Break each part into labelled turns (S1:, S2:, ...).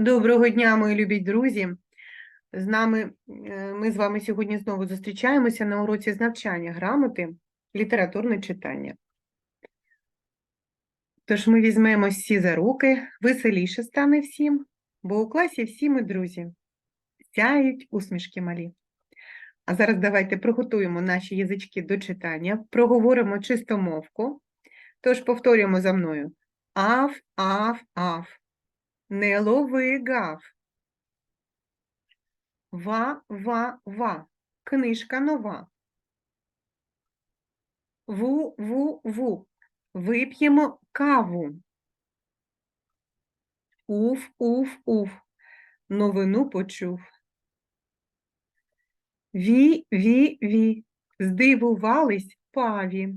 S1: Доброго дня, мої любі друзі. З нами е, ми з вами сьогодні знову зустрічаємося на уроці з навчання грамоти, літературне читання. Тож ми візьмемо всі за руки, веселіше стане всім, бо у класі всі ми друзі. Сяють усмішки малі. А зараз давайте приготуємо наші язички до читання, проговоримо чистомовку. Тож повторюємо за мною. Аф, аф, аф. Не лови гав. Ва, ва, ва. Книжка нова. Ву, ву, ву. Вип'ємо каву. Уф, уф, уф. Новину почув. Ві, ві, ві. Здивувались паві.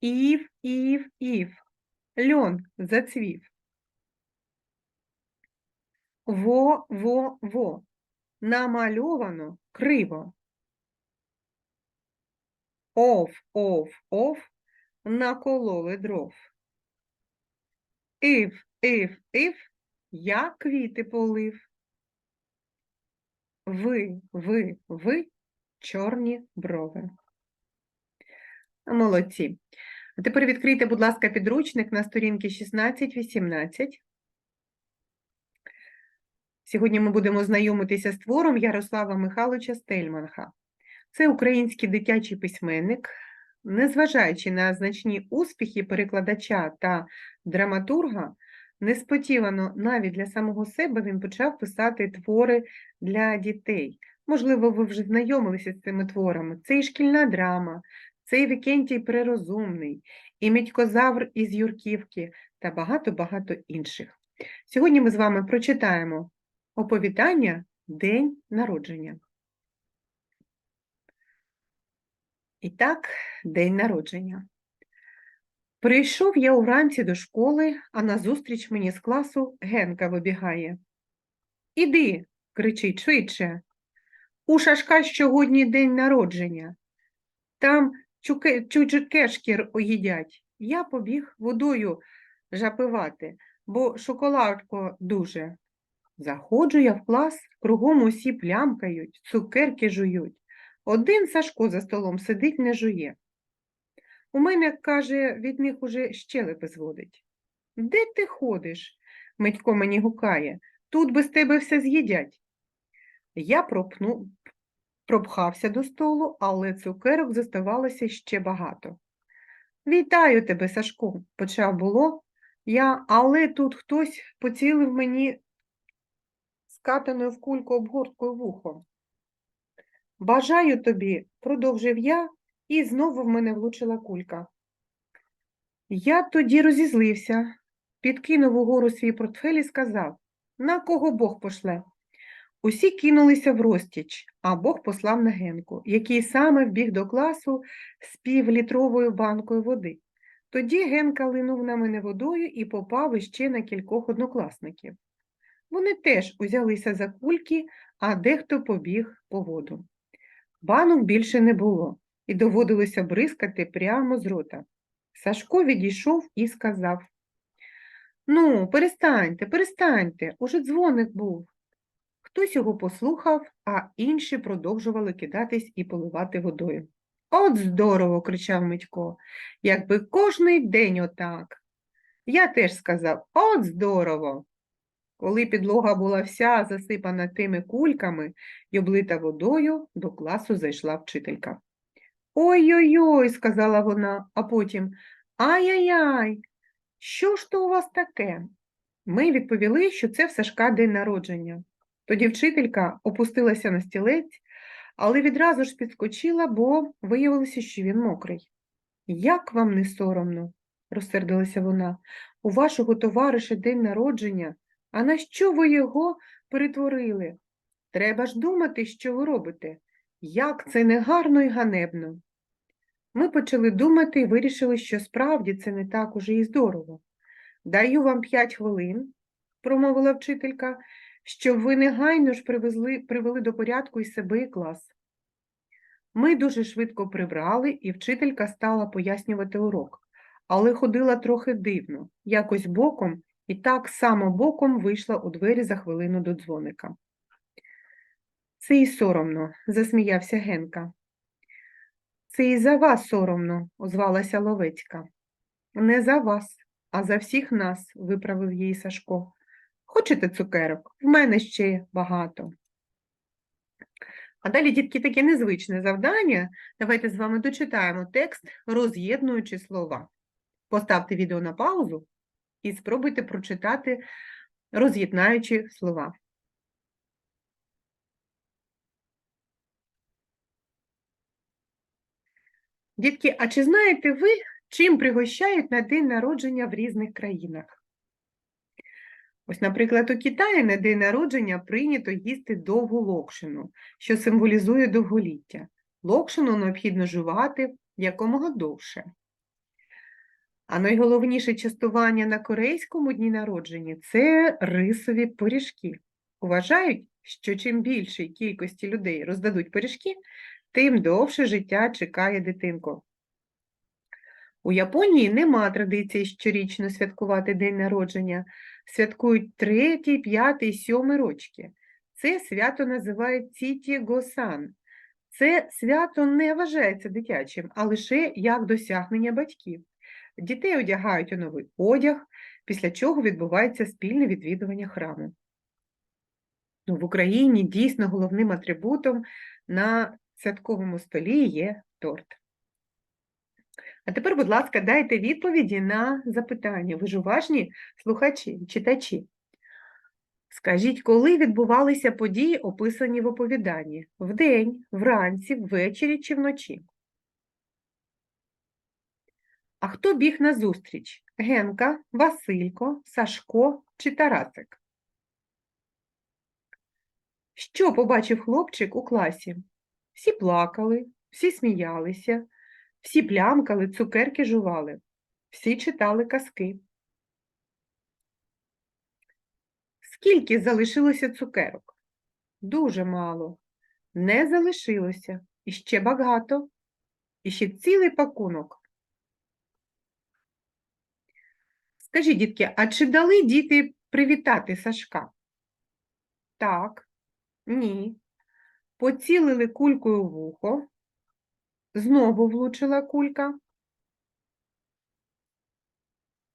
S1: Ів, ів, ів. Льон зацвів. Во, во, во. Намальовано криво. Ов, ов. Накололи дров. Ив, ив, ив. Я квіти полив. Ви, ви, ви. Чорні брови. Молодці. А тепер відкрийте, будь ласка, підручник на сторінки 16-18. Сьогодні ми будемо знайомитися з твором Ярослава Михайловича Стельманха. Це український дитячий письменник. Незважаючи на значні успіхи перекладача та драматурга, несподівано навіть для самого себе він почав писати твори для дітей. Можливо, ви вже знайомилися з цими творами. Це і шкільна драма, це і Вікентій Прерозумний, і Мідькозавр із Юрківки та багато-багато інших. Сьогодні ми з вами прочитаємо Оповідання День народження. І так, день народження. Прийшов я уранці до школи, а назустріч мені з класу Генка вибігає. Іди, кричить швидше. У Шашка сьогодні день народження. Там чуке, чуджикешкір їдять. Я побіг водою жапивати, бо шоколадко дуже. Заходжу я в клас, кругом усі плямкають, цукерки жують. Один Сашко за столом сидить, не жує. У мене, каже, від них уже щелепи зводить. Де ти ходиш? Митько мені гукає. Тут без тебе все з'їдять. Я пропну, пропхався до столу, але цукерок зоставалося ще багато. Вітаю тебе, Сашко, почав було я, але тут хтось поцілив мені скатаною в кульку обгорткою вухом. Бажаю тобі, продовжив я, і знову в мене влучила кулька. Я тоді розізлився, підкинув угору свій портфель і сказав на кого Бог пошле. Усі кинулися в розтіч, а Бог послав на Генку, який саме вбіг до класу з півлітровою банкою води. Тоді Генка линув на мене водою і попав іще на кількох однокласників. Вони теж узялися за кульки, а дехто побіг по воду. Банок більше не було, і доводилося бризкати прямо з рота. Сашко відійшов і сказав Ну, перестаньте, перестаньте, уже дзвоник був. Хтось його послухав, а інші продовжували кидатись і поливати водою. От здорово, кричав Митько, якби кожний день отак. Я теж сказав от здорово. Коли підлога була вся засипана тими кульками й облита водою, до класу зайшла вчителька. Ой-ой-ой, сказала вона, а потім ай-яй-яй, що ж то у вас таке? Ми відповіли, що це в Сашка день народження. Тоді вчителька опустилася на стілець, але відразу ж підскочила, бо виявилося, що він мокрий. Як вам не соромно, розсердилася вона, у вашого товариша день народження, а на що ви його перетворили? Треба ж думати, що ви робите. Як це негарно і ганебно. Ми почали думати і вирішили, що справді це не так уже і здорово. Даю вам п'ять хвилин, промовила вчителька, щоб ви негайно ж привезли, привели до порядку і себе і клас. Ми дуже швидко прибрали, і вчителька стала пояснювати урок, але ходила трохи дивно, якось боком І так само боком вийшла у двері за хвилину до дзвоника. Це і соромно, засміявся Генка. Це і за вас соромно, озвалася Ловецька. Не за вас, а за всіх нас, виправив її Сашко. Хочете цукерок? В мене ще багато. А далі, дітки, таке незвичне завдання. Давайте з вами дочитаємо текст, роз'єднуючи слова. Поставте відео на паузу і спробуйте прочитати, роз'єднаючи слова. Дітки, а чи знаєте ви, чим пригощають на день народження в різних країнах? Ось, наприклад, у Китаї на день народження прийнято їсти довгу локшину, що символізує довголіття. Локшину необхідно жувати якомога довше. А найголовніше частування на корейському дні народження це рисові пиріжки. Вважають, що чим більшій кількості людей роздадуть пиріжки, тим довше життя чекає дитинку. У Японії нема традиції щорічно святкувати день народження. Святкують третій, п'ятий, сьомий рочки. Це свято називають Ціті Госан. Це свято не вважається дитячим, а лише як досягнення батьків. Дітей одягають у новий одяг, після чого відбувається спільне відвідування храму. Ну, В Україні дійсно головним атрибутом на святковому столі є торт. А тепер, будь ласка, дайте відповіді на запитання. Ви ж уважні слухачі, читачі. Скажіть, коли відбувалися події, описані в оповіданні? Вдень, вранці, ввечері чи вночі? А хто біг назустріч? Генка, Василько, Сашко чи Тарасик? Що побачив хлопчик у класі? Всі плакали, всі сміялися, всі плямкали, цукерки жували, всі читали казки. Скільки залишилося цукерок? Дуже мало. Не залишилося. І ще багато. І ще цілий пакунок. Скажіть, дітки, а чи дали діти привітати Сашка? Так, ні. Поцілили кулькою в вухо. Знову влучила кулька.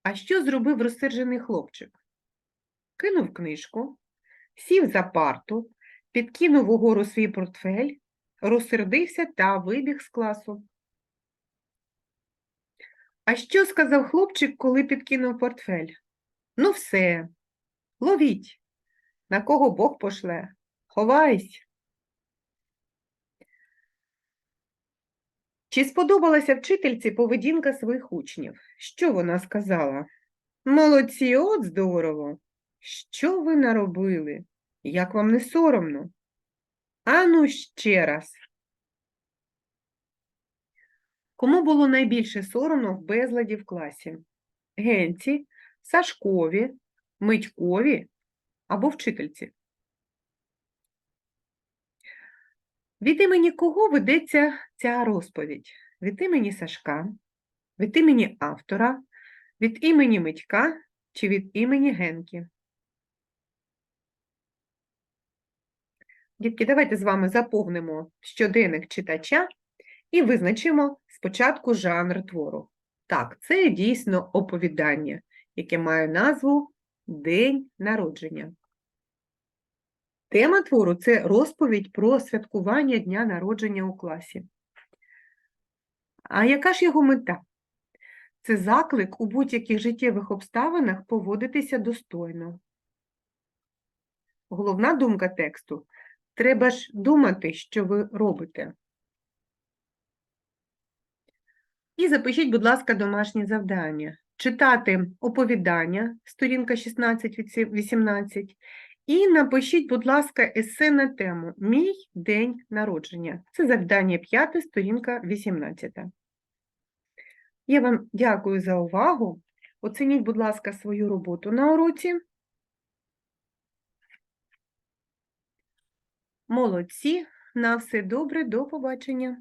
S1: А що зробив розсержений хлопчик? Кинув книжку, сів за парту, підкинув угору свій портфель, розсердився та вибіг з класу. А що сказав хлопчик, коли підкинув портфель? Ну, все, ловіть, на кого Бог пошле, ховайсь. Чи сподобалася вчительці поведінка своїх учнів? Що вона сказала? Молодці, от здорово! Що ви наробили? Як вам не соромно? Ану ще раз. Кому було найбільше соромно в безладі в класі? Генці, Сашкові, Митькові або вчительці? Від імені кого ведеться ця розповідь? Від імені Сашка, від імені автора, від імені Митька чи від імені Генки? Дітки, давайте з вами заповнимо щоденник читача і визначимо спочатку жанр твору. Так, це дійсно оповідання, яке має назву День народження. Тема твору це розповідь про святкування дня народження у класі. А яка ж його мета? Це заклик у будь-яких життєвих обставинах поводитися достойно. Головна думка тексту треба ж думати, що ви робите. І запишіть, будь ласка, домашнє завдання. Читати оповідання, сторінка 16-18, і напишіть, будь ласка, есе на тему Мій день народження. Це завдання 5, сторінка 18. Я вам дякую за увагу. Оцініть, будь ласка, свою роботу на уроці. Молодці, на все добре, до побачення.